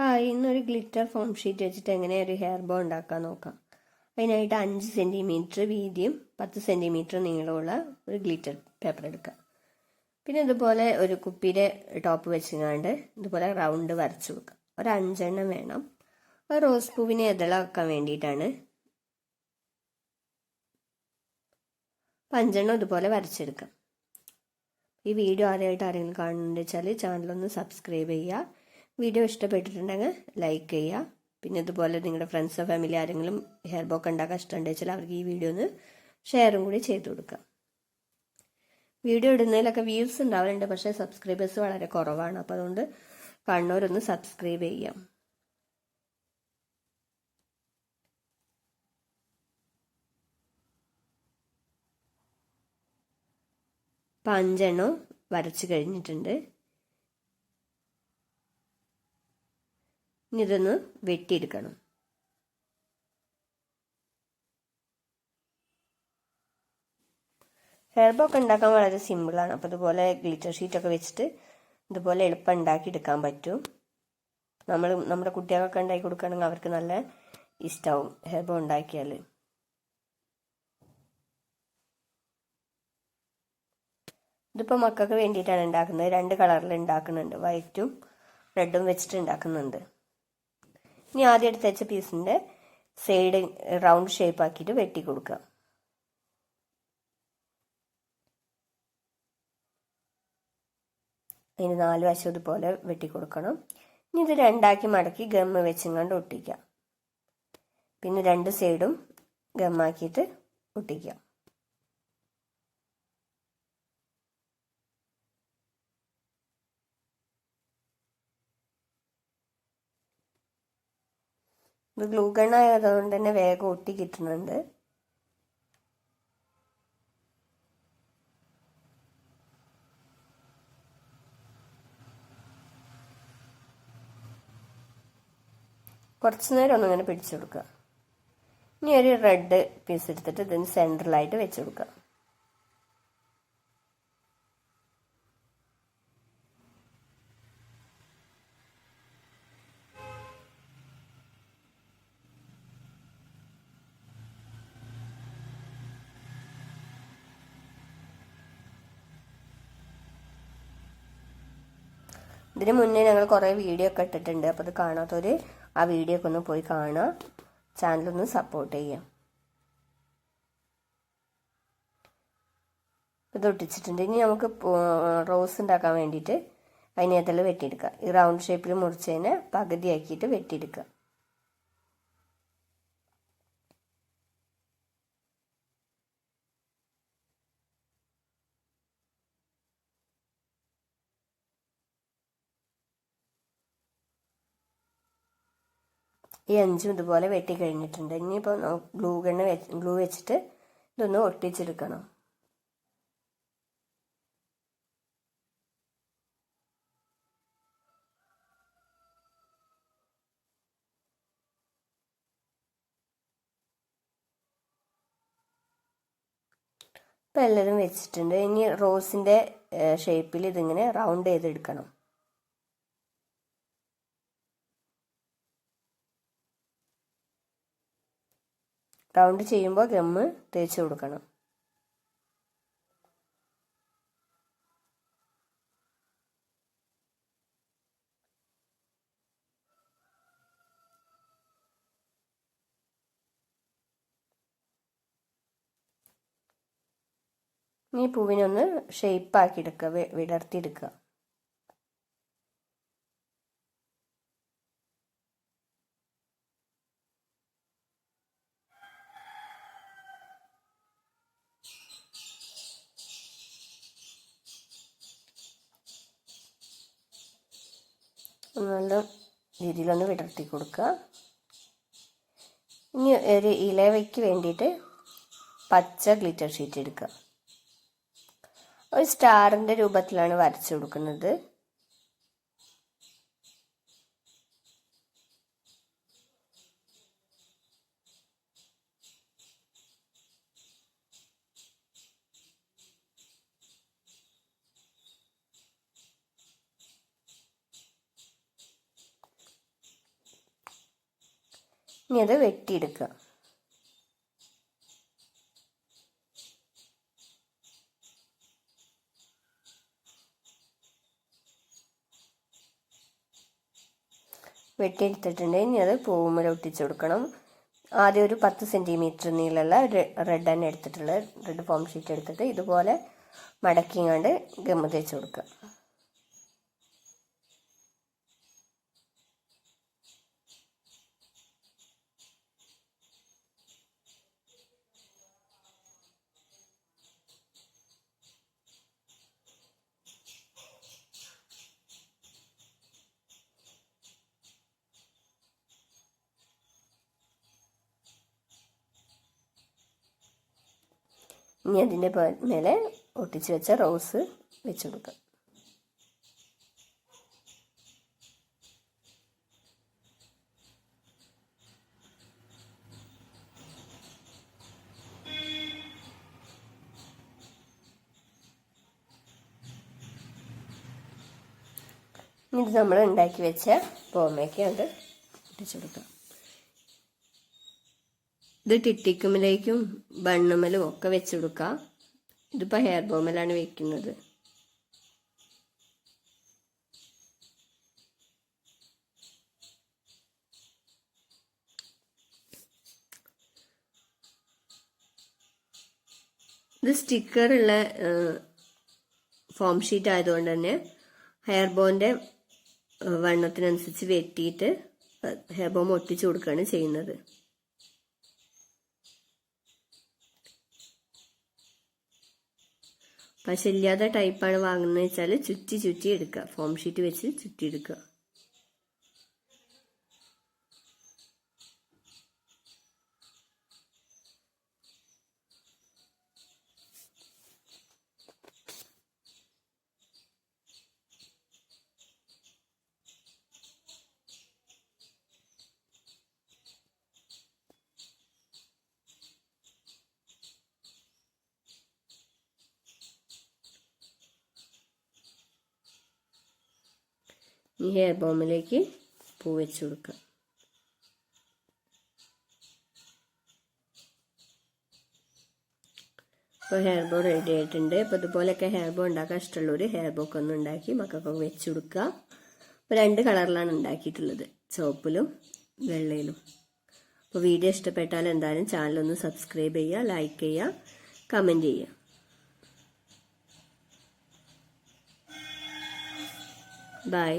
Hi ഇന്നൊരു glitter form sheet വെച്ചിട്ട് എങ്ങനെ ഒരു ഹെയർ ബോ ഉണ്ടാക്കാൻ നോക്കാം. അതിനായിട്ട് അഞ്ച് സെന്റിമീറ്റർ വീതിയും പത്ത് സെന്റിമീറ്റർ നീളമുള്ള ഒരു ഗ്ലിറ്റർ പേപ്പർ എടുക്കുക പിന്നെ ഇതുപോലെ ഒരു കുപ്പിയുടെ ടോപ്പ് വെച്ചുകൊണ്ട് ഇതുപോലെ റൗണ്ട് വരച്ചു വെക്കുക ഒരു അഞ്ചെണ്ണം വേണം. ആ റോസ് പൂവിനെ ഇതളാക്കാൻ വേണ്ടിയിട്ടാണ്. അഞ്ചെണ്ണം ഇതുപോലെ വരച്ചെടുക്കാം. ഈ വീഡിയോ ആദ്യമായിട്ട് ആരെങ്കിലും കാണുന്നുണ്ടെന്ന് വെച്ചാൽ ചാനലൊന്ന് സബ്സ്ക്രൈബ് ചെയ്യുക. വീഡിയോ ഇഷ്ടപ്പെട്ടിട്ടുണ്ടെങ്കിൽ ലൈക്ക് ചെയ്യുക. പിന്നെ ഇതുപോലെ നിങ്ങളുടെ ഫ്രണ്ട്സോ ഫാമിലി ആരെങ്കിലും ഹെയർ ബോക്ക് ഉണ്ടാക്കാൻ ഇഷ്ടമുണ്ടെന്ന് വെച്ചാൽ അവർക്ക് ഈ വീഡിയോ ഒന്ന് ഷെയറും കൂടി ചെയ്തു കൊടുക്കുക. വീഡിയോ ഇടുന്നതിലൊക്കെ വ്യൂസ് ഉണ്ടാവലുണ്ട് പക്ഷേ സബ്സ്ക്രൈബേഴ്സ് വളരെ കുറവാണ്. അപ്പോൾ അതുകൊണ്ട് കണ്ണൂരൊന്ന് സബ്സ്ക്രൈബ് ചെയ്യാം. അപ്പം അഞ്ചെണ്ണം വരച്ച് കഴിഞ്ഞിട്ടുണ്ട്. ഇനി ഇതൊന്ന് വെട്ടിയെടുക്കണം. ഹെയർ ബോക്ക് ഉണ്ടാക്കാൻ വളരെ സിമ്പിളാണ് അപ്പോൾ ഇതുപോലെ ഗ്ലിറ്റർ ഷീറ്റൊക്കെ വെച്ചിട്ട് ഇതുപോലെ എളുപ്പം ഉണ്ടാക്കിയെടുക്കാൻ പറ്റും. നമ്മൾ നമ്മുടെ കുട്ടികൾക്കൊക്കെ ഉണ്ടാക്കി കൊടുക്കുകയാണെങ്കിൽ അവർക്ക് നല്ല ഇഷ്ടമാവും ഹെയർ ബോ ഉണ്ടാക്കിയാൽ ഇതിപ്പോൾ മക്കൾക്ക് വേണ്ടിയിട്ടാണ് ഉണ്ടാക്കുന്നത്. രണ്ട് കളറിൽ ഉണ്ടാക്കുന്നുണ്ട്. വൈറ്റും റെഡും വെച്ചിട്ട് ഉണ്ടാക്കുന്നുണ്ട്. ഇനി ആദ്യം എടുത്ത് വെച്ച പീസിന്റെ സൈഡ് റൗണ്ട് ഷേപ്പ് ആക്കിയിട്ട് വെട്ടി കൊടുക്കുക. ഇനി നാല് വശം ഇതുപോലെ വെട്ടി കൊടുക്കണം. ഇനി ഇത് രണ്ടാക്കി മടക്കി ഗമ്മ വെച്ചും കൊണ്ട് ഒട്ടിക്കാം പിന്നെ രണ്ട് സൈഡും ഗമ്മാക്കിയിട്ട് ഒട്ടിക്കാം ഇത് ഗ്ലൂ ആയതുകൊണ്ട് തന്നെ വേഗം ഒട്ടി കിട്ടുന്നുണ്ട്. കുറച്ച് നേരം ഒന്നിങ്ങനെ പിടിച്ചു കൊടുക്കുക. ഇനി ഒരു റെഡ് പീസ് എടുത്തിട്ട് ഇതിന് സെൻട്രലായിട്ട് വെച്ച് കൊടുക്കുക. ഇതിന് മുന്നേ ഞങ്ങൾ കുറേ വീഡിയോ ഒക്കെ ഇട്ടിട്ടുണ്ട്. അപ്പോൾ അത് കാണാത്തവർ ആ വീഡിയോ ഒക്കെ ഒന്ന് പോയി കാണുക. ചാനലൊന്ന് സപ്പോർട്ട് ചെയ്യാം ഇത് ഒട്ടിച്ചിട്ടുണ്ട്. ഇനി നമുക്ക് റോസ് ഉണ്ടാക്കാൻ വേണ്ടിയിട്ട് അതിനകത്തെല്ലാം വെട്ടിയെടുക്കുക. ഈ റൗണ്ട് ഷേപ്പിൽ മുറിച്ചതിനെ പകുതിയാക്കിയിട്ട് വെട്ടിയെടുക്കുക. ഈ അഞ്ചും ഇതുപോലെ വെട്ടി കഴിഞ്ഞിട്ടുണ്ട്. ഇനിയിപ്പോൾ ഗ്ലൂ ഗണ്ണ് വെച്ച് ഗ്ലൂ വെച്ചിട്ട് ഇതൊന്ന് ഒട്ടിച്ചെടുക്കണം. ഇപ്പം എല്ലാവരും വെച്ചിട്ടുണ്ട്. ഇനി റോസിന്റെ ഷേപ്പിൽ ഇതിങ്ങനെ റൗണ്ട് ചെയ്തെടുക്കണം. റൗണ്ട് ചെയ്യുമ്പോൾ ഗമ്മ് തേച്ച് കൊടുക്കണം. ഈ പൂവിനൊന്ന് ഷേപ്പാക്കി എടുക്കുക വിടർത്തിയെടുക്കുക. നല്ല രീതിയിലൊന്ന് വിടർത്തി കൊടുക്കുക. ഇനി ഒരു ഇലവയ്ക്ക് വേണ്ടിയിട്ട് പച്ച ഗ്ലിറ്റർ ഷീറ്റ് എടുക്കുക. ഒരു സ്റ്റാറിന്റെ രൂപത്തിലാണ് വരച്ചു കൊടുക്കുന്നത്. ഇനി അത് വെട്ടിയെടുക്കുക. വെട്ടിയെടുത്തിട്ടുണ്ടെങ്കിൽ ഇനി അത് പൂവുമ്മൽ ഒട്ടിച്ചു കൊടുക്കണം. ആദ്യം ഒരു പത്ത് സെന്റിമീറ്റർ നീളമുള്ള റെഡ് തന്നെ എടുത്തിട്ടുള്ള റെഡ് ഫോം ഷീറ്റ് എടുത്തിട്ട് ഇതുപോലെ മടക്കിങ്ങാണ്ട് ഗമ്മ തേച്ച് കൊടുക്കുക. ഇനി അതിന്റെ മേലെ ഒട്ടിച്ച് വെച്ച റോസ് വെച്ച് കൊടുക്കാം. ഇത് നമ്മൾ ഉണ്ടാക്കി വെച്ച ബോമയ്ക്ക് അത് ഒട്ടിച്ചു ഇത് ടിട്ടിക്കുമ്മലേക്കും ബണ്ണുമലും ഒക്കെ വെച്ച് കൊടുക്കാം ഇതിപ്പോൾ ഹെയർ ബോമിലാണ് വെക്കുന്നത്. ഇത് സ്റ്റിക്കറുള്ള ഫോം ഷീറ്റ് ആയതുകൊണ്ട് തന്നെ ഹെയർ ബോന്റെ വണ്ണത്തിനനുസരിച്ച് വെട്ടിയിട്ട് ഹെയർ ബോം ഒട്ടിച്ചു കൊടുക്കുകയാണ് ചെയ്യുന്നത്. പശയില്ലാത്ത ടൈപ്പാണ് വാങ്ങുന്നത് വെച്ചാൽ ചുറ്റി ചുറ്റി എടുക്കുക. ഫോം ഷീറ്റ് വെച്ച് ചുറ്റി എടുക്കുക ഈ ഹെയർ ബോമിലേക്ക് പൂ വെച്ച് കൊടുക്കുക. ഇപ്പോൾ ഹെയർ ബോ റെഡി ആയിട്ടുണ്ട്. ഇപ്പോൾ ഇതുപോലെയൊക്കെ ഹെയർ ബോ ഉണ്ടാക്കാൻ ഇഷ്ടമുള്ളവർ ഹെയർ ബോക്ക് ഒന്ന് ഉണ്ടാക്കി മക്കൾക്കൊക്കെ വെച്ച് കൊടുക്കുക. ഇപ്പോൾ രണ്ട് കളറിലാണ് ഉണ്ടാക്കിയിട്ടുള്ളത്. ചുവപ്പിലും വെള്ളയിലും. അപ്പോൾ വീഡിയോ ഇഷ്ടപ്പെട്ടാൽ എന്തായാലും ചാനലൊന്ന് സബ്സ്ക്രൈബ് ചെയ്യുക ലൈക്ക് ചെയ്യുക കമന്റ് ചെയ്യുക. ബൈ